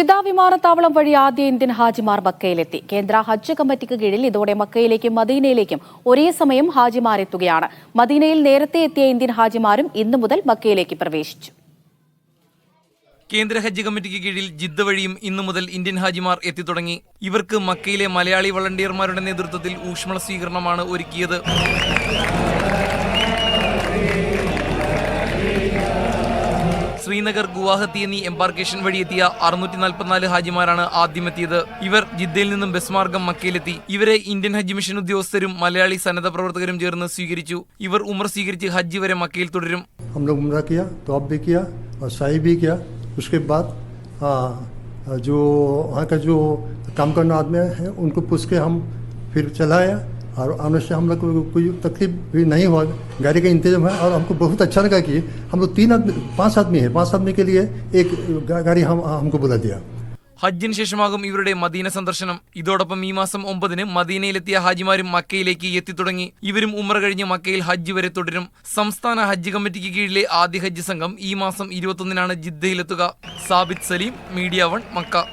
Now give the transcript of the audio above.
Jeddah വിമാനത്താവളം വഴി ആദ്യ ഇന്ത്യൻ ഹാജിമാർ മക്കയിലെത്തി. കേന്ദ്ര ഹജ്ജ് കമ്മിറ്റിക്ക് കീഴിൽ ഇതോടെ മക്കയിലേക്കും മദീനയിലേക്കും ഒരേ സമയം ഹാജിമാർ എത്തുകയാണ്. മദീനയിൽ നേരത്തെ എത്തിയ ഇന്ത്യൻ ഹാജിമാരും ഇന്നു മുതൽ മക്കയിലേക്ക് പ്രവേശിച്ചു. കേന്ദ്ര ഹജ്ജ് കമ്മിറ്റിക്ക് കീഴിൽ ജിദ്ദ വഴിയും ഇന്നു മുതൽ ഇന്ത്യൻ ഹാജിമാർ എത്തിത്തുടങ്ങി. ഇവർക്ക് മക്കയിലെ മലയാളി വളണ്ടിയർമാരുടെ നേതൃത്വത്തിൽ ഊഷ്മള സ്വീകരണമാണ് ഒരുക്കിയത്. ശ്രീനഗർ ഗുവാഹത്തി എന്നീ എംബാർക്കേഷൻ വഴി എത്തിയ അറുന്നൂറ്റി നാൽപ്പത്തിനാല് ഹാജിമാരാണ് ആദ്യമെത്തിയത് ഇവർ ജിദ്ദയിൽ നിന്നും ബസ് മാർഗം മക്കയിലെത്തി ഇവരെ ഇന്ത്യൻ ഹജ്ജ് മിഷൻ ഉദ്യോഗസ്ഥരും മലയാളി സന്നദ്ധ പ്രവർത്തകരും ചേർന്ന് സ്വീകരിച്ചു ഇവർ ഉമർ സ്വീകരിച്ച് ഹജ്ജ് വരെ മക്കയിൽ തുടരും हम लोग उम्र किया तो अब भी किया और शाही भी किया उसके बाद हाँ जो वहाँ का जो काम करने आदमी है उनको पूछ के हम फिर चलाया और आने से हम लोग को कोई तकलीफ भी नहीं हुआ गाड़ी का इंतजाम है और हमको बहुत अच्छा लगा कि हम लोग तीन आदमी पांच आदमी है पांच आदमी के लिए एक गा- गाड़ी हम हमको बुला दिया ഹജ്ജിന് ശേഷമാകും ഇവരുടെ മദീന സന്ദർശനം ഇതോടൊപ്പം ഈ മാസം ഒമ്പതിന് മദീനയിലെത്തിയ ഹാജിമാരും മക്കയിലേക്ക് എത്തിത്തുടങ്ങി ഇവരും ഉമ്ര കഴിഞ്ഞ് മക്കയിൽ ഹജ്ജ് വരെ തുടരും സംസ്ഥാന ഹജ്ജ് കമ്മിറ്റിക്ക് കീഴിലെ ആദ്യ ഹജ്ജ് സംഘം ഈ മാസം ഇരുപത്തൊന്നിനാണ് ജിദ്ദയിലെത്തുക Sabith Saleem Media One Mecca